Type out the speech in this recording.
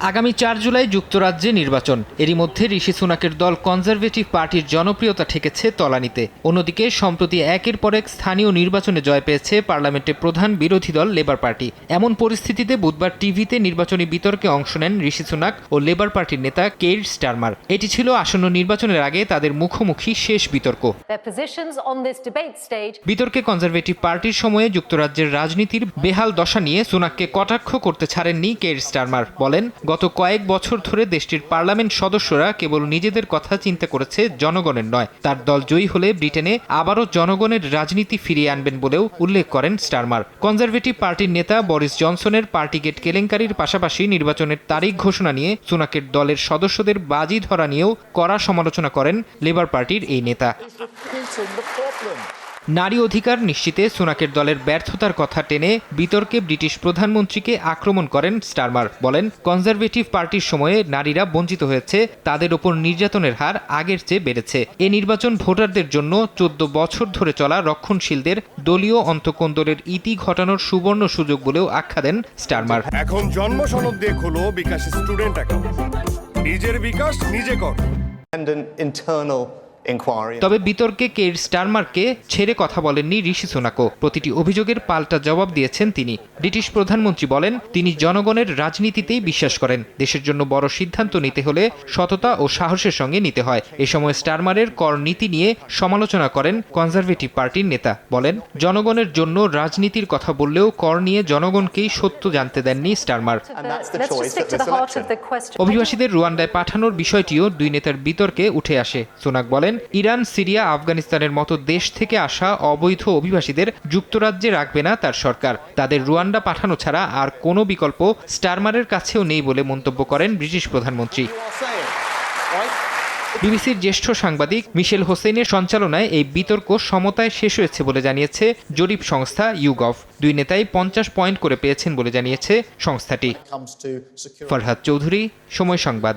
আগামী চার জুলাই যুক্তরাজ্যে নির্বাচন। এরই মধ্যে ঋষি সুনাকের দল কনজারভেটিভ পার্টির জনপ্রিয়তা ঠেকেছে তলানিতে। অন্যদিকে সম্প্রতি একের পর এক স্থানীয় নির্বাচনে জয় পেয়েছে পার্লামেন্টে প্রধান বিরোধী দল লেবার পার্টি। এমন পরিস্থিতিতে বুধবার টিভিতে নির্বাচনী বিতর্কে অংশ নেন ঋষি সুনাক ও লেবার পার্টির নেতা কেইর স্টারমার। এটি ছিল আসন্ন নির্বাচনের আগে তাদের মুখোমুখি শেষ বিতর্ক। বিতর্কে কনজারভেটিভ পার্টির সময়ে যুক্তরাজ্যের রাজনীতির বেহাল দশা নিয়ে সুনাককে কটাক্ষ করতে ছাড়েননি কেইর স্টারমার। বলেন গত কয়েক বছর ধরে দেশটির পার্লামেন্ট সদস্যরা কেবল নিজেদের কথা চিন্তা করেছে জনগণের নয়। তার দল জয়ী হলে ব্রিটেনে আবারও জনগণের রাজনীতি ফিরিয়ে আনবেন বলেও উল্লেখ করেন স্টারমার। কনজারভেটিভ পার্টির নেতা বরিস জনসনের পার্টিগেট কেলেঙ্কারির পাশাপাশি নির্বাচনের তারিখ ঘোষণা নিয়ে সুনাকের দলের সদস্যদের বাজি ধরা নিয়েও কড়া সমালোচনা করেন লেবার পার্টির এই নেতা। নারী অধিকার নিশ্চিতে সোনাকের দলের ব্যর্থতার কথা টেনে বিতর্কে ব্রিটিশ প্রধানমন্ত্রীকে আক্রমণ করেন স্টারমার। বলেন কনজারভেটিভ পার্টির সময়ে নারীরা বঞ্চিত হয়েছে তাদের ওপর নির্যাতনের হার আগের চেয়ে বেড়েছে। এ নির্বাচন ভোটারদের জন্য চোদ্দ বছর ধরে চলা রক্ষণশীলদের দলীয় অন্তকোন্দলের ইতি ঘটানোর সুবর্ণ সুযোগ বলেও আখ্যা দেন স্টারমার। এখন জন্ম সনদ দিয়ে খোলো বিকাশ স্টুডেন্ট অ্যাকাউন্ট। নিজের বিকাশ নিজে কর। Internal. তবে বিতর্কে কের স্টারমারকে ছেড়ে কথা বলেননি ঋষি সোনাকো। প্রতিটি অভিযোগের পাল্টা জবাব দিয়েছেন তিনি। ব্রিটিশ প্রধানমন্ত্রী বলেন তিনি জনগণের রাজনীতিতেই বিশ্বাস করেন। দেশের জন্য বড় সিদ্ধান্ত নিতে হলে সততা ও সাহসের সঙ্গে নিতে হয়। এ সময় স্টারমারের কর নীতি নিয়ে সমালোচনা করেন কনজারভেটিভ পার্টির নেতা। বলেন জনগণের জন্য রাজনীতির কথা বললেও কর নিয়ে জনগণকেই সত্য জানতে দেননি স্টারমার. অভিবাসীদের রুয়ান্ডায় পাঠানোর বিষয়টিও দুই নেতার বিতর্কে উঠে আসে। সোনাক বলেন ইরান সিরিয়া আফগানিস্তানের মতো দেশ থেকে আসা অবৈধ অভিবাসীদের যুক্তরাজ্যে রাখবে না তার সরকার। তাদের রুয়ান্ডা পাঠানো ছাড়া আর কোনো বিকল্প স্টারমারের কাছেও নেই বলে মন্তব্য করেন ব্রিটিশ প্রধানমন্ত্রী। বিবিসির জ্যেষ্ঠ সাংবাদিক মিশেল হোসেনের সঞ্চালনায় এই বিতর্ক সমতায় শেষ হয়েছে বলে জানিয়েছে জরিপ সংস্থা ইউগভ। দুই নেতাই পঞ্চাশ পয়েন্ট করে পেয়েছেন বলে জানিয়েছে সংস্থাটি. ফরহাদ চৌধুরী সময় সংবাদ।